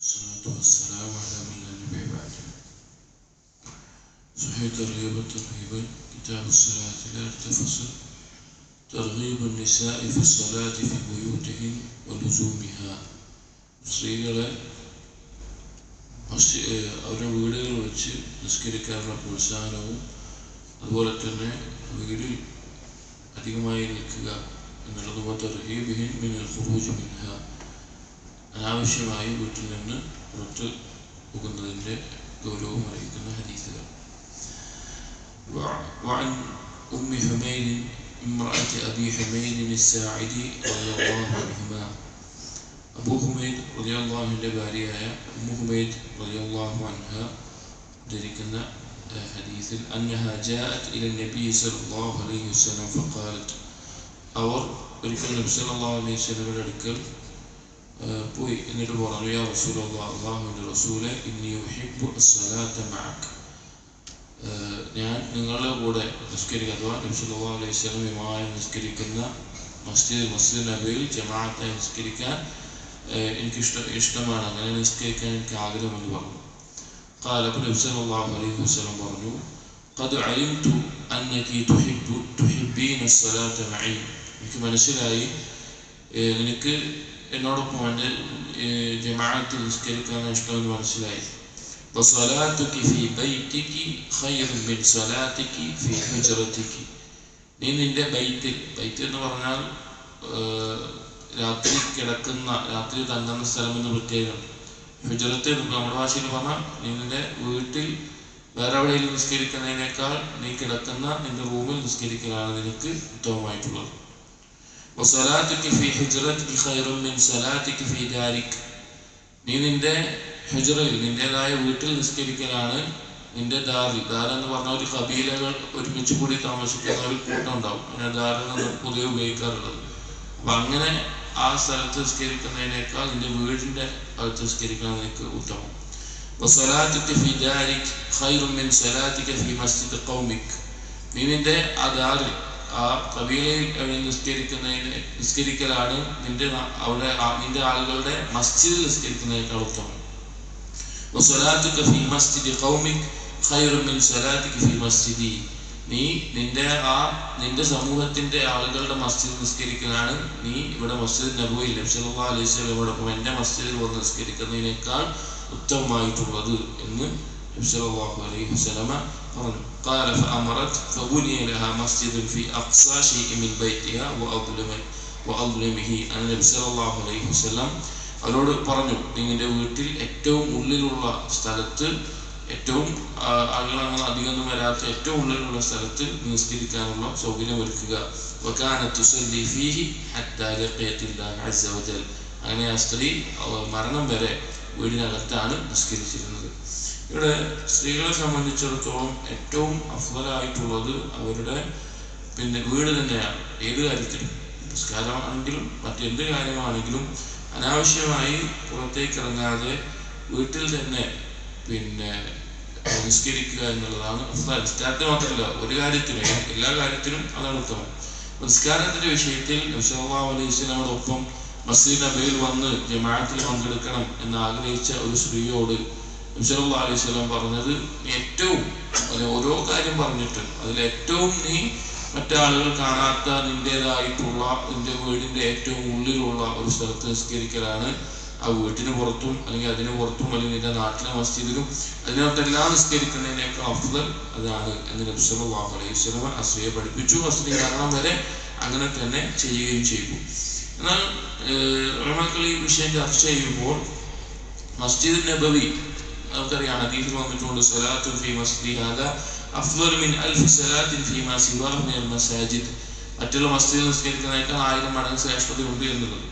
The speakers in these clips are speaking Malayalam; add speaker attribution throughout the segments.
Speaker 1: والصلاة والسلام على من لا نبي بعده صحيح ترغيب الترهيب كتاب الصلاة لا تفصل ترغيب النساء في الصلاة في بيوتهن ولزومها സ്ത്രീകളെ മസ്ജി ഏഹ് അവരുടെ വീടുകളിൽ വെച്ച് നിസ്കരിക്കാനുള്ള പ്രോത്സാഹനവും അതുപോലെ തന്നെ വീടിൽ അധികമായി നിൽക്കുക എന്നുള്ളത് തർഹീബിഹിൻ മിനൽ ഖുറൂജ് മിൻഹ അനാവശ്യമായി വീട്ടിൽ നിന്ന് പുറത്ത് പോകുന്നതിൻ്റെ ഗൗരവം അറിയിക്കുന്ന ഹദീസുകൾ وع- وعن أم حميد امرأة أبي حميد الساعدي رضي الله عنهما أبو حميد رضي الله عنه ഭാര്യയായ أم حميد رضي الله عنها ധരിക്കുന്ന ഹദീസിൽ أنها جاءت إلى النبي صلى الله عليه وسلم فقالت അവർ ഒരിക്കൽ നബി സല്ലല്ലാഹു അലൈഹി വസല്ലമയുടെ അടുക്കൽ آه، പോയി എന്നിട്ട് പറഞ്ഞു യാ റസൂലല്ലാഹ് അള്ളാഹുവിൻ്റെ റസൂലെ ഇന്നി ഉഹിബ്ബു അസ്സലാത്ത മഅക് ആഹ് ഞാൻ നിങ്ങളുടെ കൂടെ നിസ്കരിക്കുക അഥവാ നബി സല്ലല്ലാഹു അലൈഹി വസല്ലമയുമായി നിസ്കരിക്കുന്ന മസ്ജിദ് മസ്ജിദ് നബിയിൽ ജമാഅത്തായി നിസ്കരിക്കാൻ ആഹ് എനിക്ക് ഇഷ്ട ഇഷ്ടമാണ് അങ്ങനെ നിസ്കരിക്കാൻ എനിക്ക് ആഗ്രഹമെന്ന് പറഞ്ഞു قال അപ്പോൾ നബി സല്ലല്ലാഹു അലൈഹി വസല്ലം പറഞ്ഞു قد علمت أنك تحب تحبين الصلاة معي എനിക്ക് മനസ്സിലായി ഏഹ് നിനക്ക് എന്നോടൊപ്പം വന്ന് ജമാഅത്ത് നിസ്കരിക്കാൻ ഇഷ്ടമെന്ന് മനസ്സിലായി. നീ നിന്റെ ബൈത്തിൽ ബൈത്ത് എന്ന് പറഞ്ഞാൽ രാത്രി കിടക്കുന്ന രാത്രി തങ്ങുന്ന സ്ഥലം എന്ന് പ്രത്യേകം. ഹുജറത്ത് നമ്മുടെ ഭാഷയിൽ പറഞ്ഞാൽ നീ നിന്റെ വീട്ടിൽ വേറെ എവിടെയും നിസ്കരിക്കുന്നതിനേക്കാൾ നീ കിടക്കുന്ന നിന്റെ റൂമിൽ നിസ്കരിക്കലാണ് നിനക്ക് ഉത്തമമായിട്ടുള്ളത്. وصلاتك في حجرتك خير من صلاتك في دارك നീ നിന്റെ ഹുജറയിൽ നിന്റേതായ വീട്ടിൽ നിസ്കരിക്കലാണ് നിന്റെ ദാറിൽ ദാർ എന്ന് പറഞ്ഞ ഒരു കബീലകൾ ഒരുമിച്ച് കൂടി താമസിക്കുന്ന ഒരു കൂട്ടം ഉണ്ടാവും അങ്ങനെ ദാറാണ് പൊതുവെ ഉപയോഗിക്കാറുള്ളത് അപ്പൊ അങ്ങനെ ആ സ്ഥലത്ത് നിസ്കരിക്കുന്നതിനേക്കാൾ നിന്റെ വീടിന്റെ അകത്ത് നിസ്കരിക്കണം നിനക്ക് ഉത്തമം وصلاتك في دارك خير من صلاتك في مسجد قومك നീ നിന്റെ ആ ദാറിൽ ആ കബീലയിൽ അവിടെ നിസ്കരിക്കുന്നതിന് നിസ്കരിക്കലാണ് നിന്റെ നാ- അവിടെ ആ- നിന്റെ ആളുകളുടെ മസ്ജിദിൽ നിസ്കരിക്കുന്നതിനേക്കാൾ ഉത്തമം وصلاتك في مسجد قومك خير من صلاتك في مسجدي നീ നിന്റെ ആ നിന്റെ സമൂഹത്തിന്റെ ആളുകളുടെ മസ്ജിദ് നിസ്കരിക്കലാണ് നീ ഇവിടെ മസ്ജിദ് നബുവിൽ നബ്സല്ലാ അലൈഹി സ്വലമോടൊപ്പം എൻ്റെ മസ്ജിദിൽ വന്ന് നിസ്കരിക്കുന്നതിനേക്കാൾ ഉത്തമമായിട്ടുള്ളത് എന്ന് നബ്സല്ലാഹു അലൈഹി വസല്ലമ പറഞ്ഞു قال فأمرت فبني لها مسجد في أقصى شيء من بيتها وأظلمه وأظلمه أن النبي صلى الله عليه وسلم അവരോട് പറഞ്ഞു നിങ്ങളുടെ വീട്ടിൽ ഏറ്റവും ഉള്ളിലുള്ള സ്ഥലത്ത് ഏറ്റവും ആ, ആളുകൾ അങ്ങനെ അധികമൊന്നും വരാത്ത ഏറ്റവും ഉള്ളിലുള്ള സ്ഥലത്ത് നിസ്കരിക്കാനുള്ള സൗകര്യം ഒരുക്കുക وكانت تصلي فيه حتى لقيت الله عز وجل അങ്ങനെ ആ സ്ത്രീ ആ, മരണം വരെ വീടിനകത്താണ് നിസ്കരിച്ചിരുന്നത് ഇവിടെ സ്ത്രീകളെ സംബന്ധിച്ചിടത്തോളം ഏറ്റവും അഫ്വലായിട്ടുള്ളത് അവരുടെ പിന്നെ വീട് തന്നെയാണ്. ഏത് കാര്യത്തിലും. നിസ്കാരമാണെങ്കിലും മറ്റെന്ത് കാര്യമാണെങ്കിലും അനാവശ്യമായി പുറത്തേക്ക് ഇറങ്ങാതെ വീട്ടിൽ തന്നെ പിന്നെ നിസ്കരിക്കുക എന്നുള്ളതാണ് അഫ്ദൽ. നിസ്കാരത്തിന് മാത്രമല്ല ഒരു കാര്യത്തിലും എല്ലാ കാര്യത്തിലും അതാണ് ഉത്തമം. നിസ്കാരത്തിന്റെ വിഷയത്തിൽ നബ്സല്ലാ അലൈഹി സ്വലാമോട് ഒപ്പം മസ്ജിദ് നബയിൽ വന്ന് ജമാഅത്തിൽ പങ്കെടുക്കണം എന്ന് ആഗ്രഹിച്ച ഒരു സ്ത്രീയോട് അലൈഹി സ്വലാം പറഞ്ഞത് ഏറ്റവും ഓരോ കാര്യം പറഞ്ഞിട്ട് അതിൽ ഏറ്റവും നീ മറ്റാളുകൾ കാണാത്ത നിന്റേതായിട്ടുള്ള നിന്റെ വീടിന്റെ ഏറ്റവും ഉള്ളിലുള്ള ഒരു സ്ഥലത്ത് നിസ്കരിക്കലാണ്. ആ വീട്ടിന് പുറത്തും അല്ലെങ്കിൽ അതിന് പുറത്തും അല്ലെങ്കിൽ നിന്റെ നാട്ടിലെ മസ്ജിദിലും അതിനകത്തെല്ലാം നിസ്കരിക്കുന്നതിനേക്കാൾ അഫ്ദൽ അതാണ് എന്ന് നബ്സലാഹു അലൈഹി വസല്ലം അസ്ലിയെ പഠിപ്പിച്ചു. അസ്ലി കാരണം വരെ അങ്ങനെ തന്നെ ചെയ്യുകയും ചെയ്തു. എന്നാൽ ഈ വിഷയം ചർച്ച ചെയ്യുമ്പോൾ മസ്ജിദ് നബവി നമുക്കറിയാം ഹദീസിൽ വന്നിട്ടുണ്ട് സ്വലാത്തു ഫി മസ്ജിദി ഹാദ അഫ്ദൽ മിൻ അൽഫ് സ്വലാത്തിൻ ഫീമാ സിവാഹു മിനൽ മസാജിദ്. മറ്റുള്ള മസ്ജിദിൽ നിസ്കരിക്കുന്നതിനേക്കാൾ ആയിരം മടങ്ങ് ശ്രേഷ്ഠത ഉണ്ട് എന്നുള്ളത്.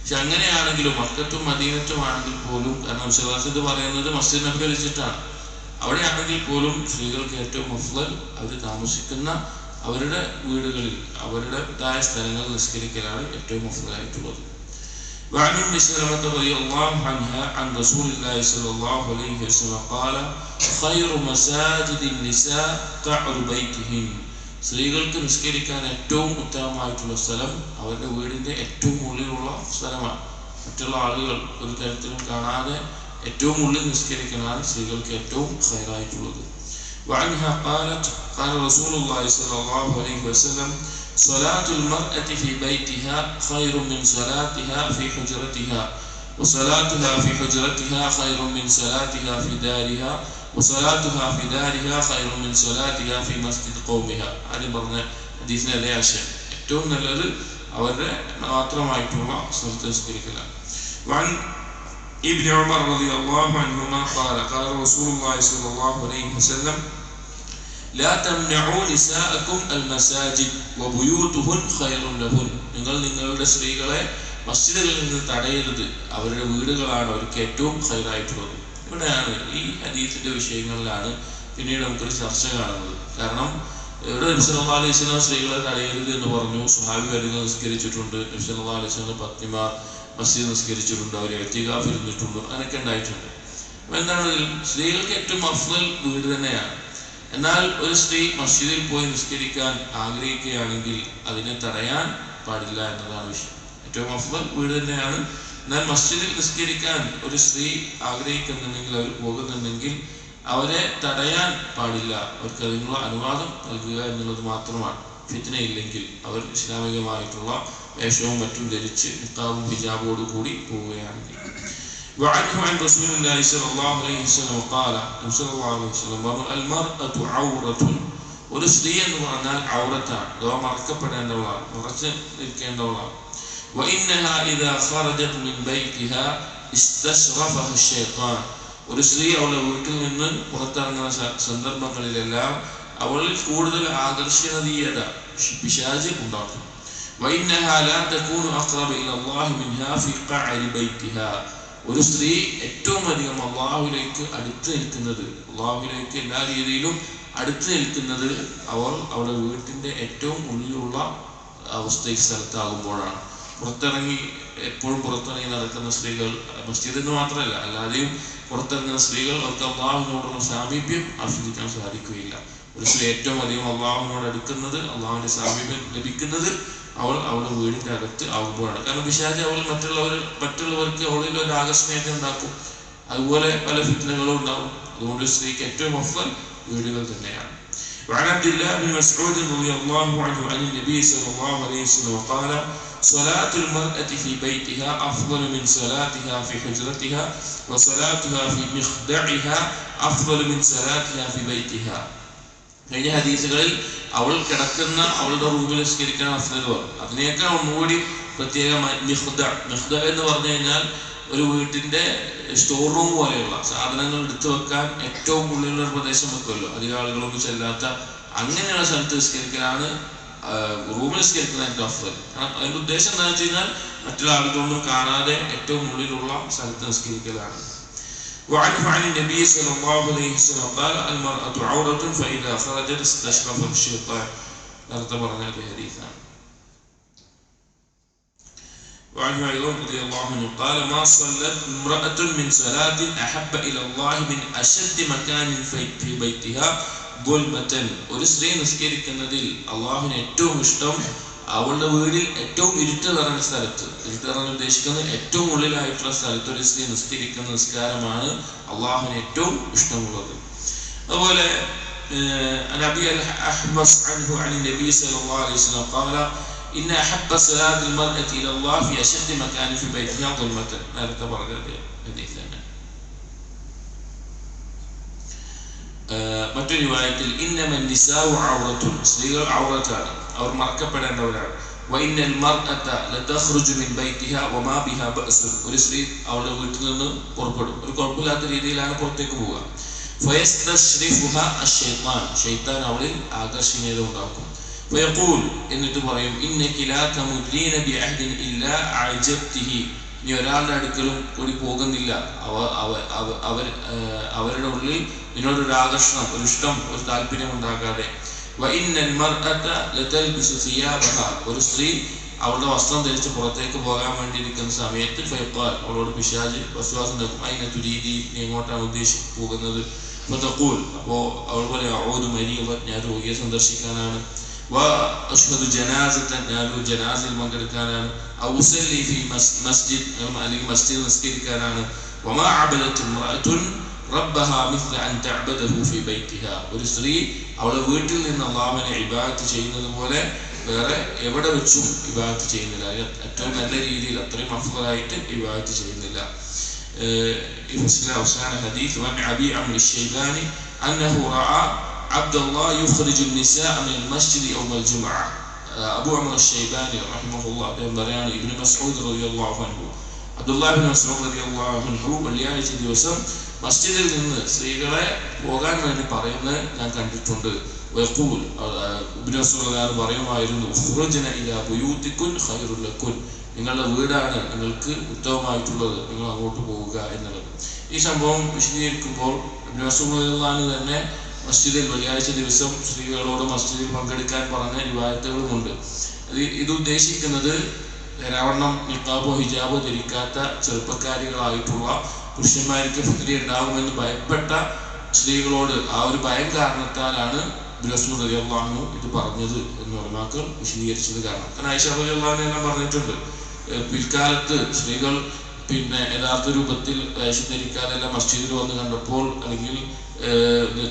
Speaker 1: പക്ഷെ അങ്ങനെയാണെങ്കിലും മക്കത്തും മദീനത്തും ആണെങ്കിൽ പോലും കാരണം സിറാസിദ് പറയുന്നത് മസ്ജിദ് നബി വെച്ചിട്ടാണ്. അവിടെയാണെങ്കിൽ പോലും സ്ത്രീകൾക്ക് ഏറ്റവും അഫ്ദൽ അവർ താമസിക്കുന്ന അവരുടെ വീടുകളിൽ അവരുടേതായ സ്ഥലങ്ങൾ നിസ്കരിക്കലാണ് ഏറ്റവും അഫ്ദലായിട്ടുള്ളത്. وعن ام سلمة رضي الله عنها عن رسول الله صلى الله عليه وسلم قال خير مساجد النساء قعر بيتهن സ്ത്രീകൾക്ക് നിസ്കരിക്കാൻ ഏറ്റവും ഉത്തമമായിട്ടുള്ള സ്ഥലം അവരുടെ വീടിന്റെ ഏറ്റവും ഉള്ളിലുള്ള സ്ഥലമാണ് മറ്റുള്ള ആളുകൾ ഒരു തരത്തിലും കാണാതെ ഏറ്റവും ഉള്ളിൽ നിസ്കരിക്കലാണ് സ്ത്രീകൾക്ക് ഏറ്റവും ഹൈറായിട്ടുള്ളത് وعنها قالت قال رسول الله صلى الله عليه وسلم صلاة المرأة في بيتها خير من صلاتها في حجرتها وصلاتها في حجرتها خير من صلاتها في دارها وصلاتها في دارها خير من صلاتها في مسجد قومها അത് പറഞ്ഞ ഹദീസിലെ അതേ ആശയം ഏറ്റവും നല്ലത് അവരുടെ മാത്രമായിട്ടുള്ള സ്ഥലത്ത് നിസ്കരിക്കലാണ് وعن ابن عمر رضي الله عنهما قال قال رسول الله صلى الله عليه وسلم നിങ്ങൾ നിങ്ങളുടെ സ്ത്രീകളെ മസ്ജിദുകളിൽ നിന്ന് തടയരുത്. അവരുടെ വീടുകളാണ് അവർക്ക് ഏറ്റവും ഹൈറായിട്ടുള്ളത് ഇവിടെയാണ് ഈ ഹദീസിന്റെ വിഷയങ്ങളിലാണ് പിന്നീട് നമുക്കൊരു ചർച്ച കാണുന്നത്. കാരണം ഇവിടെ നബ്സല്ലാ അലൈഹി സ്വലാം സ്ത്രീകളെ തടയരുത് എന്ന് പറഞ്ഞു. സുഹാബി വരുന്ന നിസ്കരിച്ചിട്ടുണ്ട്. നബ്സല്ലാ അലൈഹി സ്വലം പത്നിമാർ മസ്ജിദ് നിസ്കരിച്ചിട്ടുണ്ട്. അവർ എത്തികാഫ് ഇരുന്നിട്ടുണ്ട് അങ്ങനെയൊക്കെ ഉണ്ടായിട്ടുണ്ട്. എന്താണ് സ്ത്രീകൾക്ക് ഏറ്റവും അഫ്ലൽ വീട് തന്നെയാണ്. എന്നാൽ ഒരു സ്ത്രീ മസ്ജിദിൽ പോയി നിസ്കരിക്കാൻ ആഗ്രഹിക്കുകയാണെങ്കിൽ അതിനെ തടയാൻ പാടില്ല എന്നതാണ് വിഷയം. ഏറ്റവും അഫ്ബൽ വീട് തന്നെയാണ്. എന്നാൽ മസ്ജിദിൽ നിസ്കരിക്കാൻ ഒരു സ്ത്രീ ആഗ്രഹിക്കുന്നുണ്ടെങ്കിൽ അവർ പോകുന്നുണ്ടെങ്കിൽ അവരെ തടയാൻ പാടില്ല. അവർക്ക് അതിനുള്ള അനുവാദം നൽകുക എന്നുള്ളത് മാത്രമാണ്. ഫിത്തിനയില്ലെങ്കിൽ അവർ ഇസ്ലാമികമായിട്ടുള്ള വേഷവും മറ്റും ധരിച്ച് നിക്കാബും ഹിജാബോട് കൂടി പോവുകയാണെങ്കിൽ. وعنه عن رسول الله صلى الله عليه وسلم قال صلى الله عليه وسلم المرأة عورة ഒരു സ്ത്രീ എന്ന് പറഞ്ഞാൽ ഔറത്താണ് അഥവാ മറക്കപ്പെടേണ്ടവളാണ് മറച്ച് നിൽക്കേണ്ടവളാണ് وإنها إذا خرجت من بيتها استشرفها الشيطان ഒരു സ്ത്രീ അവളുടെ വീട്ടിൽ നിന്ന് പുറത്തിറങ്ങുന്ന സ- സന്ദർഭങ്ങളിലെല്ലാം അവളിൽ കൂടുതൽ ആകർഷണീയത പിശാച് ഉണ്ടാക്കും وإنها لا تكون أقرب إلى الله منها في قعر بيتها ഒരു സ്ത്രീ ഏറ്റവും അധികം അള്ളാഹുലേക്ക് അടുത്ത് നിൽക്കുന്നത് അള്ളാഹുലേക്ക് എല്ലാ രീതിയിലും അടുത്ത് നിൽക്കുന്നത് അവൾ അവളുടെ വീട്ടിന്റെ ഏറ്റവും ഉള്ളിലുള്ള അവസ്ഥ സ്ഥലത്താകുമ്പോഴാണ്. പുറത്തിറങ്ങി എപ്പോഴും പുറത്തിറങ്ങി നടക്കുന്ന സ്ത്രീകൾ മസ്ജിദിൽ മാത്രമല്ല അല്ലാതെയും പുറത്തിറങ്ങുന്ന സ്ത്രീകൾ അവർക്ക് അള്ളാഹുവിനോടുള്ള സാമീപ്യം ആസ്വദിക്കാൻ സാധിക്കുകയില്ല. ഒരു സ്ത്രീ ഏറ്റവും അധികം അള്ളാഹുവിനോട് അടുക്കുന്നത് അള്ളാഹുവിന്റെ സാമീപ്യം ലഭിക്കുന്നത് അവൾ അവളുടെ വീടിന്റെ അകത്ത് ആകുമ്പോഴാണ് കാരണം പിശാച് അവൾ മറ്റുള്ളവർ മറ്റുള്ളവർക്ക് അവളിൽ ഒരു ആകർഷണീയത ഉണ്ടാക്കും അതുപോലെ പല ഫിറ്റ്നകളും ഉണ്ടാവും അതുകൊണ്ട് സ്ത്രീക്ക് ഏറ്റവും അഫ്വൽ വീടുകൾ തന്നെയാണ് وعن عبد الله بن مسعود رضي الله عنه عن النبي صلى الله عليه وسلم قال صلاة المرأة في بيتها أفضل من صلاتها في حجرتها وصلاتها في مخدعها أفضل من صلاتها في بيتها കഴിഞ്ഞ ഹദീസുകളിൽ അവൾ കിടക്കുന്ന അവളുടെ റൂമിൽ നിഷ്കരിക്കണം അഫ്സൽ പറഞ്ഞു. അതിനേക്കാൾ ഒന്നുകൂടി പ്രത്യേകമായി മിഹ്ദ. മിഹ്ദ എന്ന് പറഞ്ഞു കഴിഞ്ഞാൽ ഒരു വീട്ടിന്റെ സ്റ്റോർ റൂം പോലെയുള്ള സാധനങ്ങൾ എടുത്തു വെക്കാൻ ഏറ്റവും ഉള്ളിലുള്ള ഒരു പ്രദേശം വെക്കുമല്ലോ. അധികം ആളുകളൊന്നും ചെല്ലാത്ത അങ്ങനെയുള്ള സ്ഥലത്ത് നിസ്കരിക്കലാണ് റൂമിൽ നിസ്കരിക്കുന്ന ഏറ്റവും അഫ്സൽ കാരണം അതിന്റെ ഉദ്ദേശം എന്താണെന്ന് വെച്ച് കഴിഞ്ഞാൽ മറ്റുള്ള ആളുകളൊന്നും കാണാതെ ഏറ്റവും ഉള്ളിലുള്ള സ്ഥലത്ത് നിസ്കരിക്കലാണ്. وعنه عن النبي صلى الله عليه وسلم قال المرأة عورة فإذا خرجت استشرف الشيطان ارتبرنا بحديثا وعنه أيضا رضي الله عنه قال ما صلت امرأة من صلاة أحب إلى الله من أشد مكان في في بيتها ظلمة ഒരു സ്ത്രീ നിസ്കരിക്കുന്നതിൽ അള്ളാഹുവിന് ഏറ്റവും ഇഷ്ടം അവളുടെ വീടിൽ ഏറ്റവും ഇരുട്ട് നിറഞ്ഞ സ്ഥലത്ത് ഇരുട്ട് നിറഞ്ഞ ഉദ്ദേശിക്കുന്നത് ഏറ്റവും ഉള്ളിലായിട്ടുള്ള സ്ഥലത്ത് ഒരു സ്ത്രീ നിസ്കരിക്കുന്ന നിസ്കാരമാണ് അള്ളാഹുവിന് ഏറ്റവും ഇഷ്ടമുള്ളത് അതുപോലെ عن ابي الاحمص عنه عن النبي صلى الله عليه وسلم قال ان احب صلاه المراه الى الله في اشد مكان في بيتها ظلمه നേരത്തെ പറഞ്ഞ ഹദീസ് തന്നെ മറ്റൊരു വിവാഹത്തിൽ ഇന്നമ നിസാഉ ഔറത്തുൻ സ്ത്രീകൾ ഔറത്താണ് അവർ മറക്കപ്പെടേണ്ടവരാണ് ഒരു സ്ത്രീ അവളുടെ വീട്ടിൽ നിന്ന് പുറപ്പെടും. ഒരു കുഴപ്പമില്ലാത്ത രീതിയിലാണ് പുറത്തേക്ക് പോവുക. അവളിൽ ആകർഷണീയത ഉണ്ടാക്കും. എന്നിട്ട് പറയും നീ ഒരാളുടെ അടുക്കലും കൂടി പോകുന്നില്ല. അവ അവരുടെ ഉള്ളിൽ നിന്നോടൊരു ആകർഷണം ഒരു ഇഷ്ടം ഒരു താല്പര്യം ഉണ്ടാകാതെ. ഒരു സ്ത്രീ അവളുടെ വസ്ത്രം ധരിച്ച് പുറത്തേക്ക് പോകാൻ വേണ്ടിയിരിക്കുന്ന സമയത്ത് ഫൈപ്പാൽ അവളോട് പിശാജ് വിശ്വാസം നിൽക്കും അതിനെ തുരീതി നീ എങ്ങോട്ടാണ് ഉദ്ദേശിച്ച് പോകുന്നത്? ഫതഖൂൽ. അപ്പോൾ അവൾ പറയാം ഓ ഒരു മരിയവ ഞാൻ രോഗിയെ സന്ദർശിക്കാനാണ്. അഷ്ഹദു ജനാസത്തൻ ഞാൻ ഒരു ജനാസിൽ പങ്കെടുക്കാനാണ്. അല്ലെങ്കിൽ മസ്ജിദ് നിസ്കരിക്കാനാണ്. വമാ അബലത്തും ربها مثل أن تعبده في بيتها ഒരു സ്ത്രീ അവളെ വീട്ടിൽ നിന്ന് അള്ളാഹുവിനെ ഇബാദത്ത് ചെയ്യുന്നത് പോലെ വേറെ എവിടെ വെച്ചും ഇബാദത്ത് ചെയ്യുന്നില്ല ഏറ്റവും നല്ല രീതിയിൽ അത്രയും അഫ്ലായിട്ട് ഇബാദത്ത് ചെയ്യുന്നില്ല അവസാന ഹദീസ് വൻ അബി അമർ الشيباني أنه رأى عبد الله يخرج النساء من المسجد يوم الجمعة أبو عمر الشيباني رحمه الله അദ്ദേഹം പറയാണ് ഇബ്നു മസ്ഊദ് റളിയല്ലാഹു അൻഹു അബ്ദുല്ലാഹി ബിൻ മസ്ഊദ് റളിയല്ലാഹു അൻഹു വെള്ളിയാഴ്ച ദിവസം മസ്ജിദിൽ നിന്ന് സ്ത്രീകളെ പോകാൻ വേണ്ടി പറയുന്നത് ഞാൻ കണ്ടിട്ടുണ്ട്. പറയുമായിരുന്നു നിങ്ങളുടെ വീടാണ് നിങ്ങൾക്ക് ഉത്തമമായിട്ടുള്ളത് നിങ്ങൾ അങ്ങോട്ട് പോവുക എന്നുള്ളത്. ഈ സംഭവം വിശദീകരിക്കുമ്പോൾ തന്നെ മസ്ജിദിൽ വെള്ളിയാഴ്ച ദിവസം സ്ത്രീകളോട് മസ്ജിദിൽ പങ്കെടുക്കാൻ പറഞ്ഞ റിവായത്തുകളുമുണ്ട് ഇത് ഉദ്ദേശിക്കുന്നത് രാവണ്ണം നിക്കാബോ ഹിജാബോ ധരിക്കാത്ത ചെറുപ്പക്കാരികളായിട്ടുള്ള പുരുഷന്മാർക്ക് ഫിത്രി ഉണ്ടാകുമെന്ന് ഭയപ്പെട്ട സ്ത്രീകളോട് ആ ഒരു ഭയം കാരണത്താലാണ് ബിലസ്മു അള്ളാഹു ഇത് പറഞ്ഞത് എന്ന് ഉലമാക്കൾ വിശദീകരിച്ചത് കാരണം. കാരണം ഐഷ എല്ലാം പറഞ്ഞിട്ടുണ്ട്. പിൽക്കാലത്ത് സ്ത്രീകൾ പിന്നെ യഥാർത്ഥ രൂപത്തിൽ വേഷം ധരിക്കാതെ എല്ലാം മസ്ജിദിൽ വന്ന് കണ്ടപ്പോൾ അല്ലെങ്കിൽ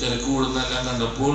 Speaker 1: തിരക്ക് കൂടുന്നതെല്ലാം കണ്ടപ്പോൾ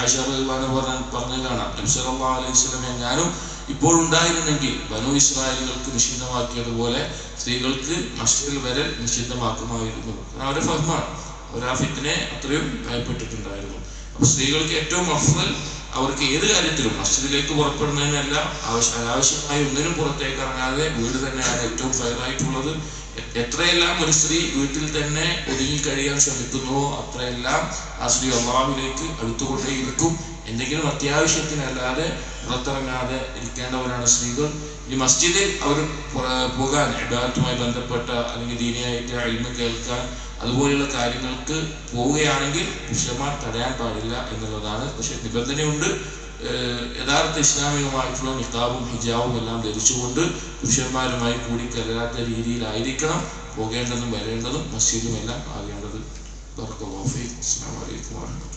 Speaker 1: ആയിഷ റഹ്മാൻ പറഞ്ഞ പറഞ്ഞു കാണാം. നബ്സല്ലാ അലൈഹി സ്വലം എങ്ങാനും ഇപ്പോൾ ഉണ്ടായിരുന്നെങ്കിൽ ബനു ഇസ്രായേലുകൾക്ക് നിഷിദ്ധമാക്കിയതുപോലെ സ്ത്രീകൾക്ക് മസ്ജിദിൽ വരെ നിഷിദ്ധമാക്കുമായിരുന്നു. അവരെ ഫഹ്മാണ്. അവർ ആ ഫിത്തിനെ അത്രയും ഭയപ്പെട്ടിട്ടുണ്ടായിരുന്നു. അപ്പൊ സ്ത്രീകൾക്ക് ഏറ്റവും അഫ്സൽ അവർക്ക് ഏത് കാര്യത്തിലും മസ്ജിദിലേക്ക് പുറപ്പെടുന്നതിനല്ല ആവശ്യ അനാവശ്യമായി ഒന്നിനും പുറത്തേക്ക് ഇറങ്ങാതെ വീട് തന്നെയാണ് ഏറ്റവും ഫയറായിട്ടുള്ളത്. എത്രയെല്ലാം ഒരു സ്ത്രീ വീട്ടിൽ തന്നെ ഒതുങ്ങി കഴിയാൻ ശ്രമിക്കുന്നുവോ അത്രയെല്ലാം ആ സ്ത്രീ അള്ളാഹുവിലേക്ക് അടുത്തുകൊണ്ടേയിരിക്കും. എന്തെങ്കിലും അത്യാവശ്യത്തിനല്ലാതെ പുറത്തിറങ്ങാതെ ഇരിക്കേണ്ടവരാണ് സ്ത്രീകൾ. ഈ മസ്ജിദിൽ അവർ പോകാൻ ഇബാദത്തുമായി ബന്ധപ്പെട്ട അല്ലെങ്കിൽ ദീനിയായിട്ട് അഴിമ കേൾക്കാൻ അതുപോലെയുള്ള കാര്യങ്ങൾക്ക് പോവുകയാണെങ്കിൽ പുരുഷന്മാർ തടയാൻ പാടില്ല എന്നുള്ളതാണ്. പക്ഷെ നിബന്ധനയുണ്ട്. യഥാർത്ഥ ഇസ്ലാമികമായിട്ടുള്ള നിക്കാബും ഹിജാബും എല്ലാം ധരിച്ചുകൊണ്ട് പുരുഷന്മാരുമായി കൂടി കലരാത്ത രീതിയിലായിരിക്കണം പോകേണ്ടതും വരേണ്ടതും മസ്ജിദും എല്ലാം ആകേണ്ടത് അസ്സാം വലൈക്കും വാഹമത്തല്ലാ വാ